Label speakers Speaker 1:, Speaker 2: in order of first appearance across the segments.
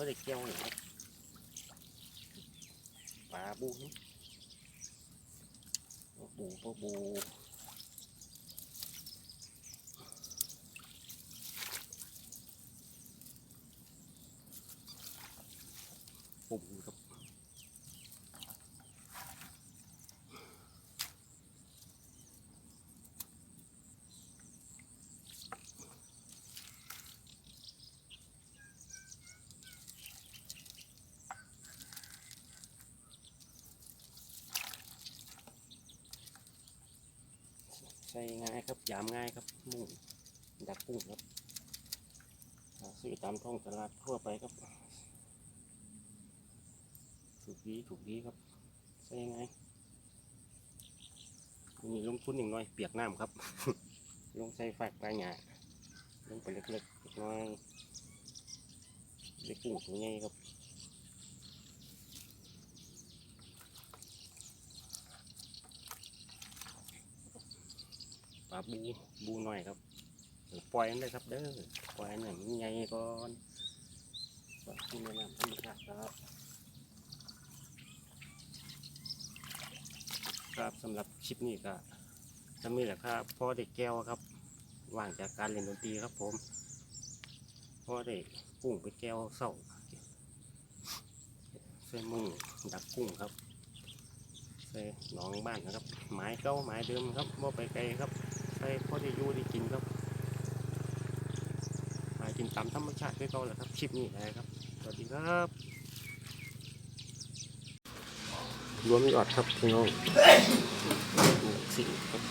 Speaker 1: เขาได้แก้วนี่ครับปลาบูนี่ปลาบูปลาบูปุ่มครับ ใช้ง่ายครับยามง่ายครับมุ่งดักกุ้งครับซื้อตามท้องตลาดทั่วไปครับ ถูกดีถูกดีครับใช้ง่ายมีลงทุนหนึ่งน้อยเปียกน้ำครับ ลงใส่ฝากปลาหยาลงไปเล็กๆเล็กน้อยเล็กกุ้งตัวใหญ่ครับ ปลาบูบูหน่อยครับปล่อยมันเลยครับเด้อปล่อยอันเนี่ยมันใหญ่ก่อนปล่อยที่ในน้ำธรรมชาติครับ ครับสำหรับคลิปนี้ก็จะมีแหละครับพ่อเด็กแก้วครับว่างจากการเล่นดนตรีครับผมพ่อเด็กกุ้งไปแก้วเศร้าใส่มุ้งดักกุ้งครับใส่หนองบ้านนะครับ ไม้เก้าไม้เดิมครับว่าไปไกลครับ ใส่พอได้อยู่ได้กินครับหากินตามธรรมชาติด้วยเขาแหละครับคลิปนี้นะครับ สวัสดีครับ รวมยอดครับพี่น้องสิ่งครับ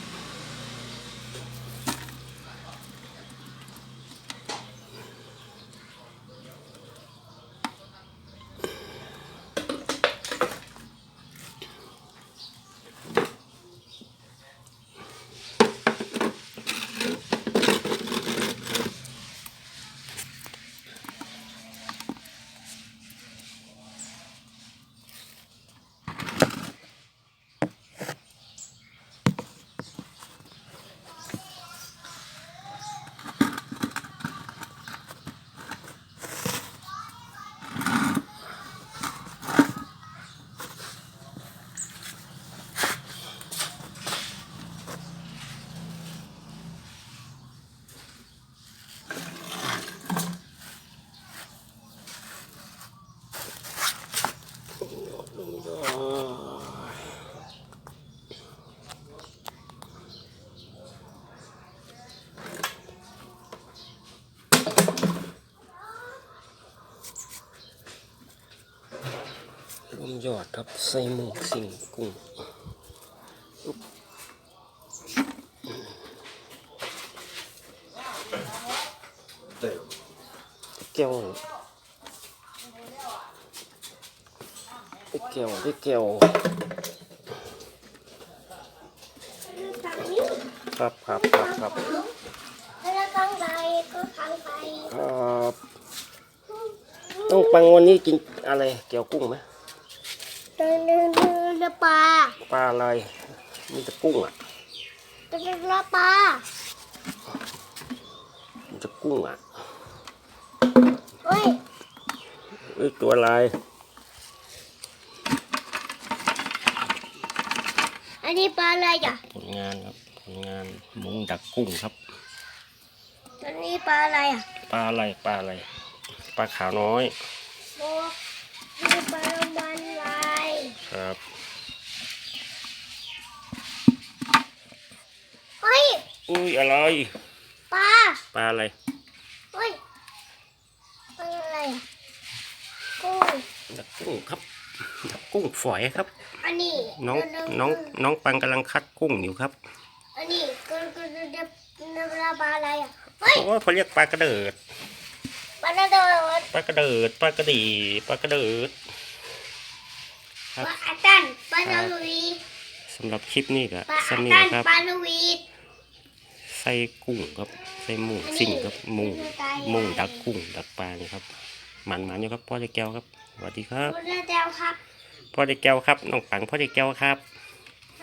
Speaker 1: ลงยอด รวมยอดครับใส่หมูสิ่งกุ้งอุ๊บแก้วแก้วแก้วครับครับครับครับ
Speaker 2: แล้วตั้งใจก็ทางไป
Speaker 1: ครับต้องปังวันนี้กินอะไรเกี่ยวกุ้งไหม
Speaker 2: เดินเดินเดินเรือปลา
Speaker 1: ปลาอะไร มีแต่กุ้งอะ
Speaker 2: เดินเดินเรือปลา
Speaker 1: มีแต่กุ้งอะ
Speaker 2: เฮ้ย
Speaker 1: เอ้ยตัวอะไร
Speaker 2: อันนี้ปลาอะไรอะ
Speaker 1: ผลงานครับ ผลงานมุงดักกุ้งครับ
Speaker 2: อันนี้ปลาอะไรอะ
Speaker 1: ปลาอะไร ปลาอะไร ปลาขาวน้อย
Speaker 2: โอ้ปลามันลาย
Speaker 1: ครับ
Speaker 2: เฮ้ย
Speaker 1: อุ้ยอะไร
Speaker 2: ปลา
Speaker 1: ปลาอะไร
Speaker 2: เฮ้ยปลาอะไรอะกุ้ง
Speaker 1: ดักกุ้งครับดักกุ้งฝอยครับ
Speaker 2: อันนี้
Speaker 1: น้อง
Speaker 2: เดิ
Speaker 1: น้องน้องปังกำลังคัดกุ้งอยู่ครับ
Speaker 2: อันนี้ก็ก็เดินเดินเดินปลาอะไรอะเฮ้ย
Speaker 1: โอ้ยเขาเรียกปลากระเดิด
Speaker 2: ปลาเดิน
Speaker 1: ปลากระเดิดปลากระดีปลากระเดิดค
Speaker 2: ป
Speaker 1: รับ
Speaker 2: ลาอาตันปลาลูวี
Speaker 1: สำหรับคลิปนี้ก็
Speaker 2: ปลา
Speaker 1: ส
Speaker 2: อา
Speaker 1: นิท
Speaker 2: ตัน
Speaker 1: ครับ
Speaker 2: ปลาลูวี
Speaker 1: ใส่กุ้งครับ ใส่หมูสิ่งครับหมูหมูดักกุ้งดักปลานี่ครับหมันหมันอยู่ครับพ่อเด็กแก้วครับสวัสดีครับ
Speaker 2: คุณเจ้าครับ
Speaker 1: พ่อเด็กแก้วครับน้องปังพ่อเด็กแก้วครับ
Speaker 2: ค